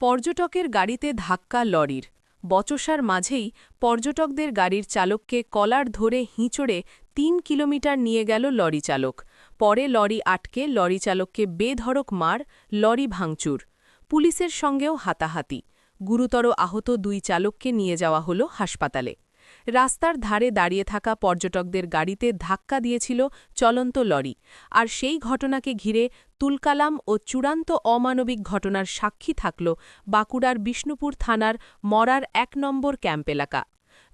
পর্যটকের গাড়িতে ধাক্কা লরির। বচসার মাঝেই পর্যটকদের গাড়ির চালককে কলার ধরে হিঁচড়ে তিন কিলোমিটার নিয়ে গেল লরি চালক। পরে লরি আটকে, লরি চালককে বেধড়ক মার, লরি ভাঙচুর। পুলিশের সঙ্গেও হাতাহাতি। গুরুতর আহত দুই চালককে নিয়ে যাওয়া হল হাসপাতালে। রাস্তার ধারে দাঁড়িয়ে থাকা পর্যটকদের গাড়িতে ধাক্কা দিয়েছিল চলন্ত লরি, আর সেই ঘটনাকে ঘিরে তুলকালাম ও চূড়ান্ত অমানবিক ঘটনার সাক্ষী থাকল বাঁকুড়ার বিষ্ণুপুর থানার মরার এক নম্বর ক্যাম্প এলাকা।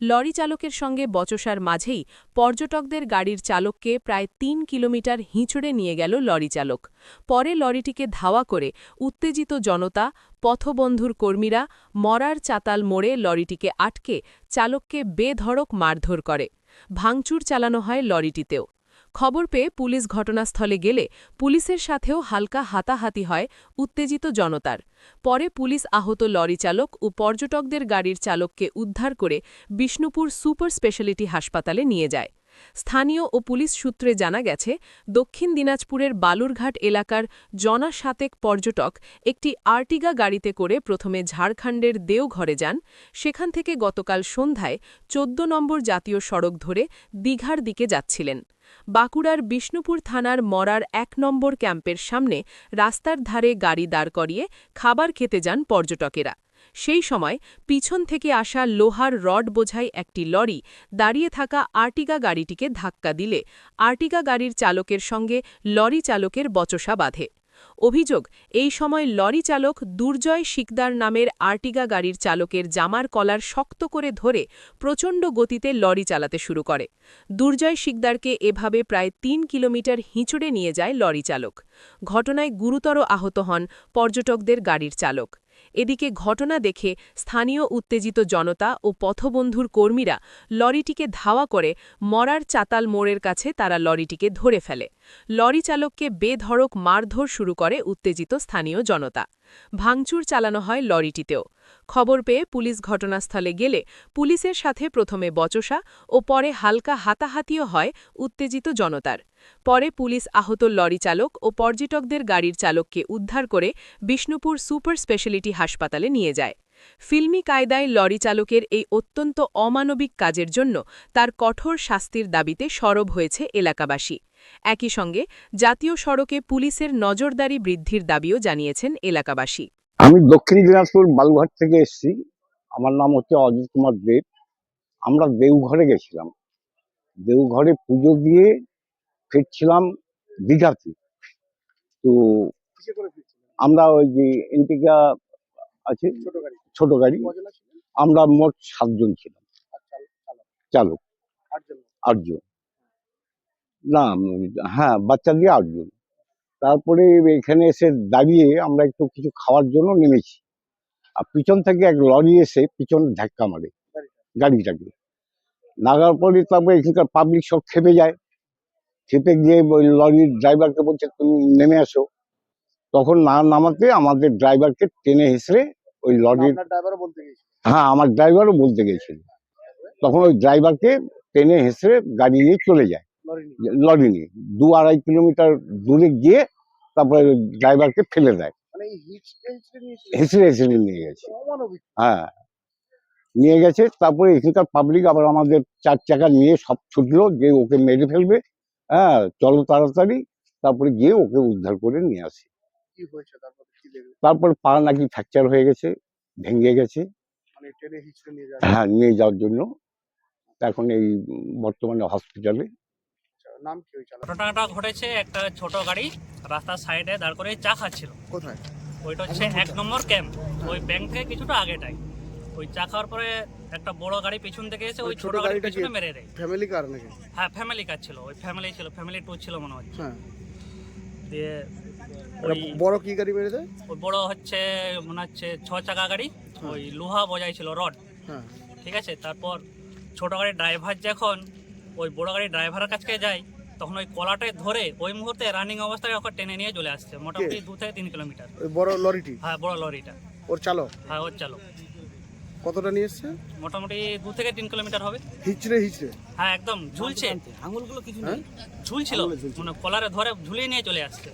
লরি চালকের সঙ্গে বচসার মাঝেই পর্যটকদের গাড়ির চালককে প্রায় তিন কিলোমিটার হিঁচড়ে নিয়ে গেল লরি চালক। পরে লরিটিকে ধাওয়া করে উত্তেজিত জনতা, পথবন্ধুর কর্মীরা মরার চাতাল মোড়ে লরিটিকে আটকে চালককে বেধড়ক মারধর করে। ভাঙচুর চালানো হয় লরিটিতেও। খবর পেয়ে পুলিশ ঘটনাস্থলে গেলে পুলিশের সাথেও হালকা হাতাহাতি হয় উত্তেজিত জনতার। পরে পুলিশ আহত লরি চালক ও পর্যটকদের গাড়ির চালককে উদ্ধার করে বিষ্ণুপুর সুপার স্পেশালিটি হাসপাতালে নিয়ে যায়। স্থানীয় ও পুলিশ সূত্রে জানা গেছে, দক্ষিণ দিনাজপুরের বালুরঘাট এলাকার জনা সাতেক পর্যটক একটি আর্টিগা গাড়িতে করে প্রথমে ঝাড়খণ্ডের দেওঘরে যান। সেখান থেকে গতকাল সন্ধ্যায় চোদ্দ নম্বর জাতীয় সড়ক ধরে দীঘার দিকে যাচ্ছিলেন। বাঁকুড়ার বিষ্ণুপুর থানার মরার এক নম্বর ক্যাম্পের সামনে রাস্তার ধারে গাড়ি দাঁড় করিয়ে খাবার খেতে যান পর্যটকেরা। সেই সময় পিছন থেকে আসা লোহার রড বোঝাই একটি লরি দাঁড়িয়ে থাকা আর্টিগা গাড়িটিকে ধাক্কা দিলে। আর্টিগা গাড়ির চালকের সঙ্গে লরি চালকের বচসা বাঁধে। অভিযোগ, এই সময় লরি চালক দুর্জয় শিকদার নামের আর্টিগা গাড়ির চালকের জামার কলার শক্ত করে ধরে প্রচণ্ড গতিতে লরি চালাতে শুরু করে। দুর্জয় শিকদারকে এভাবে প্রায় তিন কিলোমিটার হিঁচড়ে নিয়ে যায় লরি চালক। ঘটনায় গুরুতর আহত হন পর্যটকদের গাড়ির চালক। এদিকে ঘটনা দেখে স্থানীয় উত্তেজিত জনতা ও পথবন্ধুর কর্মীরা লরিটিকে ধাওয়া করে মরার চাতাল মোড়ের কাছে তারা লরিটিকে ধরে ফেলে। লরি চালককে বেধড়ক মারধর শুরু করে উত্তেজিত স্থানীয় জনতা। ভাঙচুর চালানো হয় লরিটিতেও। খবর পেয়ে পুলিশ ঘটনাস্থলে গেলে পুলিশের সাথে প্রথমে বচসা ও পরে হালকা হাতাহাতিও হয় উত্তেজিত জনতার। পরে পুলিশ আহত লরি চালক ও পর্যটকদের গাড়ির চালককে উদ্ধার করে বিষ্ণুপুর সুপার স্পেশালিটি হাসপাতালে নিয়ে যায়। ফিল্মি কায়দায় লরি চালকের এই অত্যন্ত অমানবিক কাজের জন্য তার কঠোর শাস্তির দাবিতে সরব হয়েছে এলাকাবাসী। একই সঙ্গে জাতীয় সড়কে পুলিশের নজরদারি বৃদ্ধির দাবিও জানিয়েছেন এলাকাবাসী। আমি দক্ষিণ দিনাজপুর বালুঘাট থেকে এসেছি। আমার নাম হচ্ছে অজিত কুমার দেব। আমরা দেওঘরে গেছিলাম। দেওঘরে পুজো দিয়ে ফিরছিলাম দীঘাতে। তো? আমরা ওই যে এন্টিকা আছে ছোট গাড়ি। আমরা মোট সাতজন ছিলাম। চালক? আটজন? না হ্যাঁ বাচ্চা দিয়ে আটজন। তারপরে এখানে এসে দাঁড়িয়ে আমরা একটু কিছু খাওয়ার জন্য নেমেছি। আর পিছন থেকে এক লরি এসে পিছনে ধাক্কা মারে গাড়িটাকে। লাগার পরে তারপরে এখানকার পাবলিক সব খেপে যায়। খেপে গিয়ে ওই লরির ড্রাইভারকে বলছে তুমি নেমে আসো তখন না নামাতে আমাদের ড্রাইভারকে টেনে হেসড়ে ওই লরির হ্যাঁ আমার ড্রাইভারও বলতে গেছিল তখন ওই ড্রাইভারকে টেনে হেসড়ে গাড়ি নিয়ে চলে যায়। লরি নিয়ে। দু আড়াই কিলোমিটার দূরে গিয়ে তারপরে ড্রাইভারকে ফেলে দেয়। মানে নিয়েছিল হেসড়ে হেসড়ে নিয়ে গেছে। হ্যাঁ। নিয়ে গেছে তারপরে এখানকার পাবলিক আবার আমাদের চার চাকা নিয়ে সব ছুটলো যে ওকে মেরে ফেলবে। হ্যাঁ চলো তাড়াতাড়ি। তারপরে গিয়ে ওকে উদ্ধার করে নিয়ে আসি। কি হয়েছে তারপর কি দেখবে তারপর পা নাকি ফ্র্যাকচার হয়ে গেছে ভেঙে গেছে। মানে ট্রেনে হিচড়ে নিয়ে যাবে হ্যাঁ নিয়ে যাওয়ার জন্য। এখন এই বর্তমানে হসপিটালে নাম কি চালক ঘটনাটা ঘটেছে একটা ছোট গাড়ি রাস্তার সাইডে দাঁড় করে চা খাচ্ছিল। কোথায়? ওইটা হচ্ছে এক নম্বর ক্যাম্প ওই ব্যাংক থেকে কিছুটা আগেটাই ওই চা খাওয়ার পরে একটা বড় গাড়ি পিছন থেকে এসে ওই ছোট গাড়ির? পিছনে মেরে দেয়। ফ্যামিলি কার নাকি? হ্যাঁ ফ্যামিলি কাজ ছিল ওই ফ্যামিলি ছিল ফ্যামিলি ট্যুর ছিল মনে হচ্ছে হ্যাঁ। দিয়ে ওটা বড় কি গাড়ি দেয় ওই বড় হচ্ছে মনে হচ্ছে ছ চাকা গাড়ি ওই লোহা বজাই ছিল রড। হ্যাঁ। ঠিক আছে? তারপর ছোট গাড়ির ড্রাইভার যখন ওই বড় গাড়ির ড্রাইভারের কাছে যায় তখন ওই কলাটায় ধরে ওই মুহূর্তে রানিং অবস্থায় ওকে টেনে নিয়ে চলে আসছে মোটামুটি দু থেকে তিন কিলোমিটার ওই বড় লরিটি? হ্যাঁ বড় লরিটা। ওর চালক? হ্যাঁ ওর চালক। কতটা নিয়ে এসছে? মোটামুটি দু থেকে তিন কিলোমিটার হবে। হিচড়ে হিচড়ে? হ্যাঁ একদম ঝুলছে। হ্যাঁ? ঝুলছিল। মানে কলারে ধরে ঝুলিয়ে নিয়ে চলে আসছে।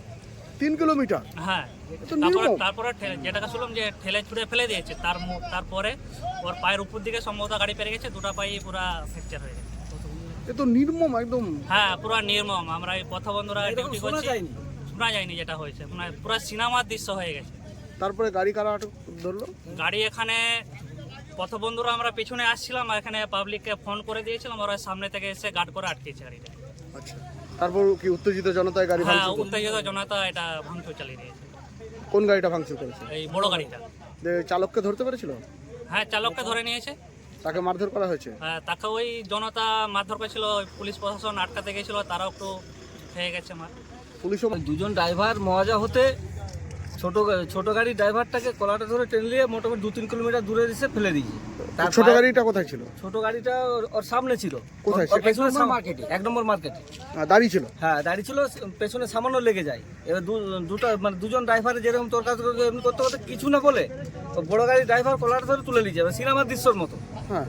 তিন কিলোমিটার? হ্যাঁ তারপরে তারপরে যেটাকে শুনলাম যে ঠেলে ছুড়ে ফেলে দিয়েছে তার তারপরে ওর পায়ের উপর দিকে সম্ভবত গাড়ি পেরে গেছে দুটো পায়ে পুরা ফ্র্যাকচার হয়ে গেছে। এ তো নির্মম একদম। হ্যাঁ পুরো নির্মম। আমরা এই পথ বন্ধুরা ডিউটি করছি। শোনা যায়নি যেটা হয়েছে। মানে পুরো সিনেমার দৃশ্য হয়ে গেছে। তারপরে গাড়ি কারা আটক ধরলো? গাড়ি এখানে পথবন্ধুরা আমরা পিছনে আসছিলাম আর এখানে পাবলিককে ফোন করে দিয়েছিলাম ওরা সামনে থেকে এসে গার্ড করে আটকেছে গাড়িটা। আচ্ছা। তারপর কি উত্তেজিত জনতায় গাড়ি হ্যাঁ ভাঙচুর? উত্তেজিত জনতা এটা ভাঙচুর চালিয়ে দিয়েছে। কোন গাড়িটা ভাঙচুর করেছে? এই বড় গাড়িটা। যে চালককে ধরতে পেরেছিল? হ্যাঁ চালককে ধরে নিয়েছে। তাকে মারধর করা হয়েছে? আহ, তাকে ওই জনতা মারধর করেছিল ওই পুলিশ প্রশাসন আটকাতে গেছিল তারাও একটু হয়ে গেছে মার। পুলিশও ওই দুজন ড্রাইভার মজা হতে ছোট গা- ছোট গাড়ি ড্রাইভারটাকে কলাটা ধরে টেনে নিয়ে মোটামুটি দু তিন কিলোমিটার দূরে এসে ফেলে দিয়েছে। ছোট গাড়িটা কোথায় ছিল? ছোট গাড়িটা ওর- সামনে ছিল। কোথায়? পেছনে মার্কেটে এক নম্বর মার্কেটে দাঁড়িয়ে ছিল। হ্যাঁ দাঁড়িয়ে ছিল পেছনে সামান্য লেগে যায়। এবার দু- দুটো মানে দুজন ড্রাইভারে যেরকম তোর কাছে এমনি করতে করতে কিছু না বলে বড় গাড়ি ড্রাইভার কলাটা ধরে তুলে নিয়ে যাবে সিনেমার দৃশ্যর মতো। হ্যাঁ।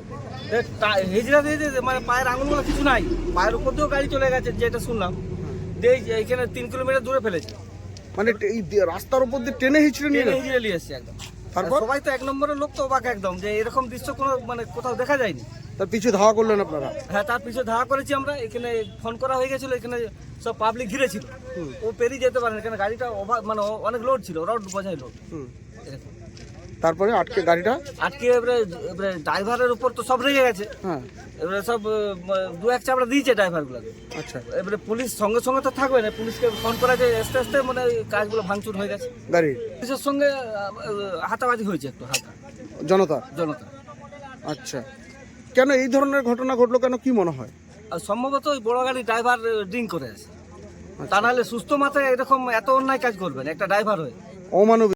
হিজড়া দিয়ে যে মানে পায়ের আঙুলগুলো কিছু নাই। পায়ের উপর দিয়েও গাড়ি চলে গেছে যেটা শুনলাম। দিয়ে এই যে এইখানে তিন কিলোমিটার দূরে ফেলেছে। মানে এই রাস্তার উপর দিয়ে টেনে হিচড়ে নিয়ে হিজড়ে নিয়ে এসছে একদম। তারপর? সবাই তো এক নম্বরের লোক তো অবাক একদম যে এরকম দৃশ্য কোনো মানে কোথাও দেখা যায়নি তার পিছু ধাওয়া করলেন আপনারা হ্যাঁ তার পিছু ধাওয়া করেছি আমরা এখানে ফোন করা হয়ে গেছিল এখানে সব পাবলিক ঘিরে ছিল ও পেরিয়ে যেতে পারেন এখানে গাড়িটা ওভার মানে অনেক লোড ছিল রড বোঝাই লোড। এরকম। তারপরে আটকে গাড়িটা? আটকে এবারে এবারে ড্রাইভারের উপর তো সব রেগে গেছে। হ্যাঁ। এবারে সব দু এক চাপড়া দিয়েছে ড্রাইভারগুলোকে আচ্ছা। এবারে পুলিশ সঙ্গে সঙ্গে তো থাকবে না পুলিশকে ফোন করা যে আস্তে আস্তে মানে কাজগুলো ভাঙচুর হয়ে গেছে। গাড়ি পুলিশের সঙ্গে হাতাবাজি হয়েছে একটু হালকা। জনতা? জনতা। আচ্ছা। কেন এই ধরনের ঘটনা ঘটলো কেন কি মনে হয়? আর সম্ভবত ওই বড় গাড়ি ড্রাইভার ড্রিঙ্ক করে আছে। তা নাহলে সুস্থ মাথায় এরকম এত অন্যায় কাজ করবেন একটা ড্রাইভার হয়ে। অমানবিক